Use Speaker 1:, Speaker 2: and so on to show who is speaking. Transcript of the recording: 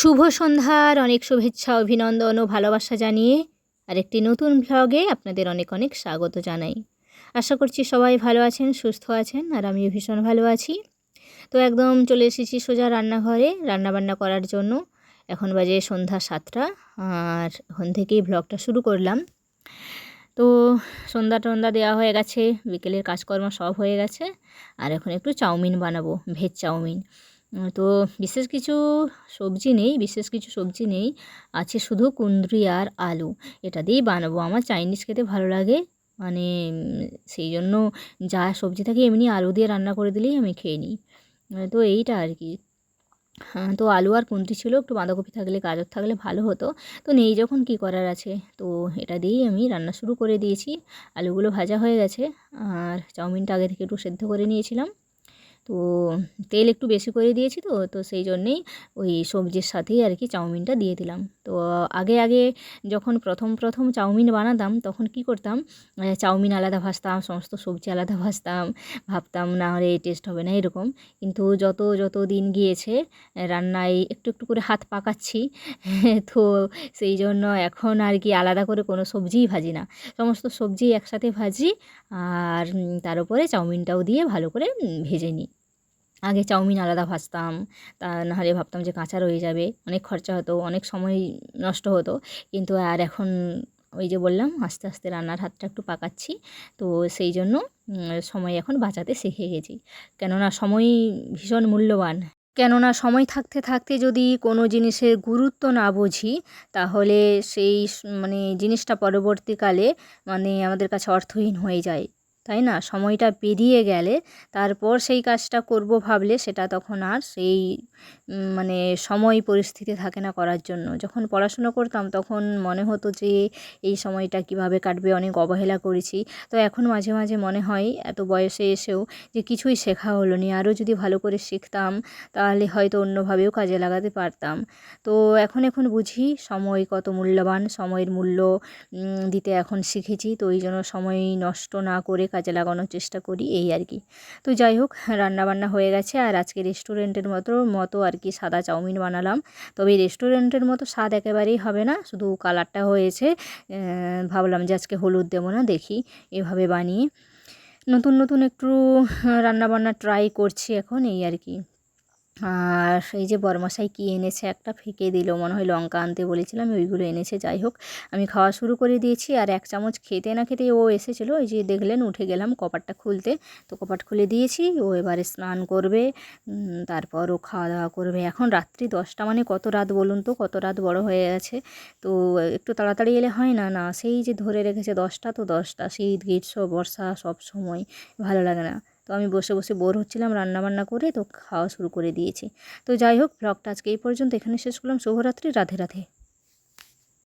Speaker 1: শুভ সন্ধ্যার অনেক শুভেচ্ছা অভিনন্দন ও ভালোবাসা জানিয়ে আরেকটি নতুন ভ্লগে আপনাদের অনেক অনেক স্বাগত জানাই। আশা করছি সবাই ভালো আছেন সুস্থ আছেন আর আমিও ভীষণ ভালো আছি। তো একদম চলে এসেছি সোজা রান্নাঘরে রান্নাবান্না করার জন্য। এখন বাজে সন্ধ্যা সাতটা আর এখন থেকেই ভ্লগটা শুরু করলাম। তো সন্ধ্যা টন্দা দেওয়া হয়ে গেছে বিকেলের কাজকর্ম সব হয়ে গেছে আর এখন একটু চাউমিন বানাবো ভেজ চাউমিন। উম, তো বিশেষ কিছু সবজি নেই, বিশেষ কিছু সবজি নেই। আছে শুধু কুন্দ্রি আর আলু। এটা দিয়েই বানাবো। আমার চাইনিজ খেতে ভালো লাগে। মানে সেই জন্য যা সবজি থাকে এমনি আলু দিয়ে রান্না করে দিলেই আমি খেয়ে নিই। তো এইটা আর কি। হ্যাঁ তো আলু আর কুন্দ্রি ছিল। একটু বাঁধাকপি থাকলে, গাজর থাকলে ভালো হতো। তো নেই যখন, কি করার আছে? তো এটা দিয়েই আমি রান্না শুরু করে দিয়েছি। আলুগুলো ভাজা হয়ে গেছে। আর চাউমিনটা আগে থেকে একটু সেদ্ধ করে নিয়েছিলাম। তো তেল একটু বেশি করে দিয়েছি তো তো সেই জন্যেই ওই সবজির সাথেই আর কি চাউমিনটা দিয়ে দিলাম। তো আগে আগে যখন প্রথম প্রথম চাউমিন বানাতাম তখন কি করতাম চাউমিন আলাদা ভাজতাম, সমস্ত সবজি আলাদা ভাজতাম, ভাবতাম না হলে টেস্ট হবে না, এরকম। কিন্তু যত যত দিন গিয়েছে রান্নায় একটু একটু করে হাত পাকাচ্ছি, তো সেই জন্য এখন আর কি আলাদা করে কোনো সবজিই ভাজি না। সমস্ত সবজি একসাথে ভাজি, আর তার উপরে চাউমিনটাও দিয়ে ভালো করে ভেজে নিই। আগে চাউমিন আলাদা ভাজতাম, তা নাহলে ভাবতাম যে কাঁচা রয়ে যাবে, অনেক খরচা হতো, অনেক সময় নষ্ট হতো। কিন্তু আর এখন ওই যে বললাম, আস্তে আস্তে রান্নার হাতটা একটু পাকাচ্ছি, তো সেই জন্য সময় এখন বাঁচাতে শিখে গেছি। কেননা সময় ভীষণ মূল্যবান। কেননা সময় থাকতে থাকতে যদি কোনো জিনিসের গুরুত্ব না বুঝি, তাহলে সেই মানে জিনিসটা পরবর্তীকালে মানে আমাদের কাছে অর্থহীন হয়ে যায়। তাই না? সময়টা পেরিয়ে গেলে তারপর সেই কাজটা করব ভাবলে সেটা তখন আর সেই মানে সময় পরিস্থিতি থাকে না করার জন্য। যখন পড়াশুনো করতাম তখন মনে হতো যে এই সময়টা কীভাবে কাটবে, অনেক অবহেলা করেছি। তো এখন মাঝে মাঝে মনে হয় এত বয়সে এসেও যে কিছুই শেখা হলো নি। আরও যদি ভালো করে শিখতাম তাহলে হয়তো অন্যভাবেও কাজে লাগাতে পারতাম। তো এখন এখন বুঝি সময় কত মূল্যবান। সময়ের মূল্য দিতে এখন শিখেছি। তো এই জন্য সময় নষ্ট না করে কাজে লাগানোর চেষ্টা করি, এই আর কি। তো যাই হোক, রান্নাবান্না হয়ে গেছে আর আজকে রেস্টুরেন্টের মতো মতো আর কি সাদা চাউমিন বানালাম। তবে রেস্টুরেন্টের মতো স্বাদ একেবারেই হবে না, শুধু কালারটা হয়েছে। ভাবলাম যে আজকে হলুদ দেবো না, দেখি এভাবে বানিয়ে। নতুন নতুন একটু রান্নাবান্না ট্রাই করছি এখন, এই আর কি। আর এই যে বরমশাই কী এনেছে, একটা ফেঁকে দিল, মনে হয় লঙ্কা আনতে বলেছিলাম, ওইগুলো এনেছে, যাই হোক। আমি খাওয়া শুরু করে দিয়েছি আর এক চামচ খেতে না খেতে ও এসেছিল, ওই যে দেখলেন, উঠে গেলাম কপারটা খুলতে। তো কপাট খুলে দিয়েছি, ও এবারে স্নান করবে তারপর ও খাওয়া দাওয়া করবে। এখন রাত্রি দশটা মানে কত রাত বলুন তো, কত রাত বড় হয়ে গেছে। তো একটু তাড়াতাড়ি এলে হয় না না, সেই যে ধরে রেখেছে দশটা, তো দশটা, শীত, গ্রীষ্ম, বর্ষা সব সময়, ভালো লাগে না। তো আমি বসে বসে বোর হচ্ছিলাম রান্না বান্না করে তো খাওয়া শুরু করে দিয়েছি। তো যাই হোক ব্লগটা আজকে এই পর্যন্ত। এখানে শেষ করলাম। শুভরাত্রি। রাধে রাধে।